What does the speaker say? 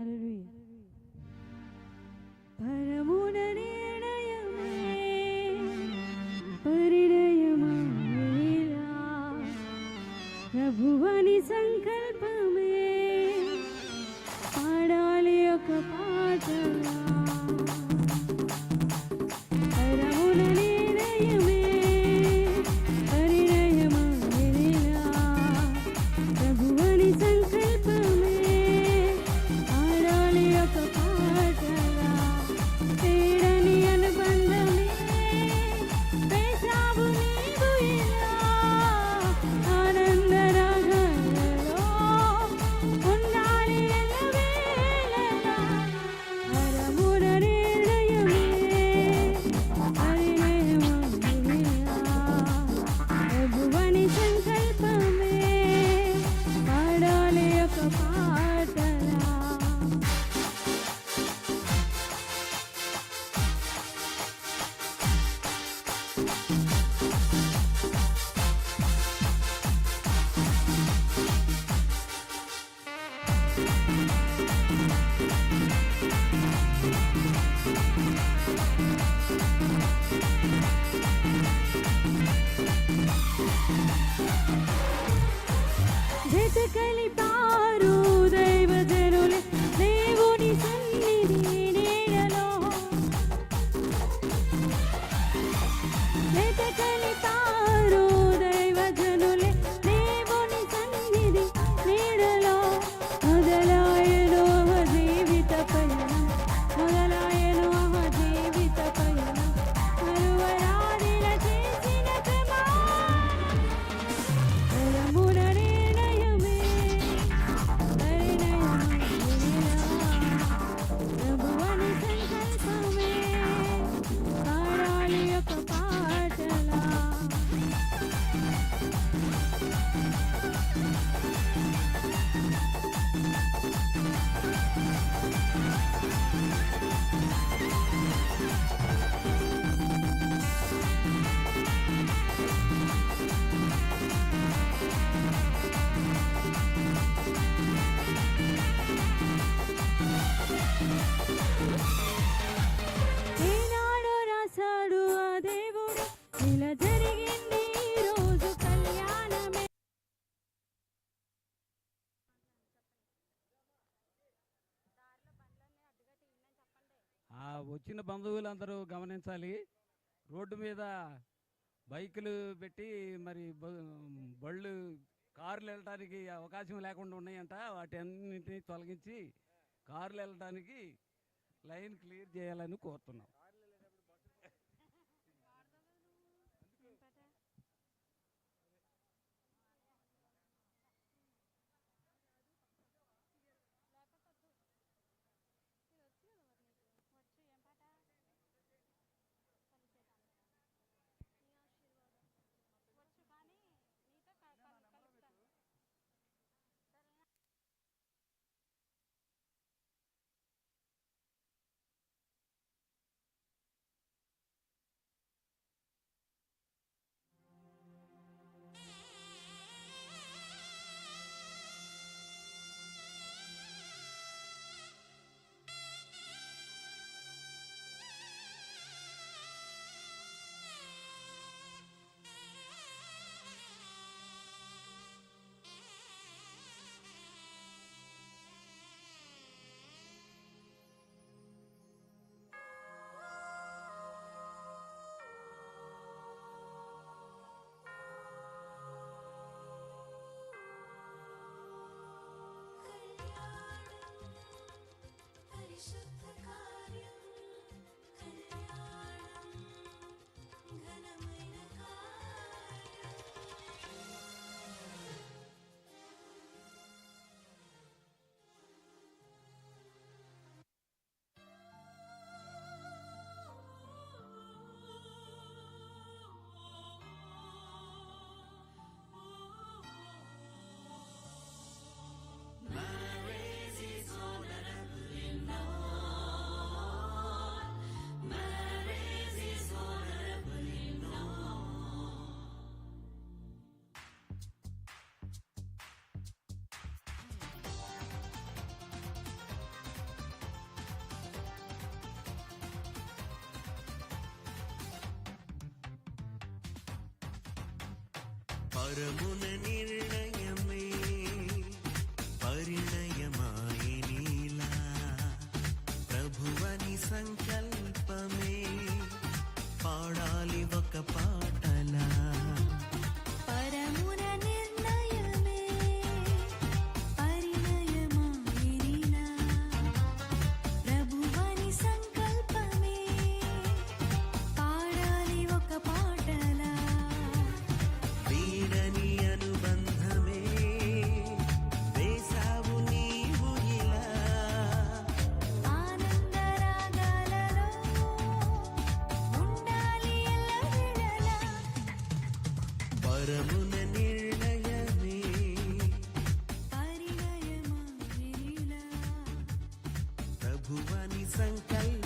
Hallelujah. ప్రభువని సంకల్పమే పాడాలి ఒక పాట వచ్చిన బంధువులందరూ గమనించాలి. రోడ్డు మీద బైకులు పెట్టి మరి బళ్ళు కార్లు వెళ్ళడానికి అవకాశం లేకుండా ఉన్నాయంట. వాటి అన్నింటినీ తొలగించి కార్లు వెళ్ళడానికి లైన్ క్లియర్ చేయాలని కోరుతున్నాం. పరమున నిర్ణయమే ప్రభువని సంకల్ప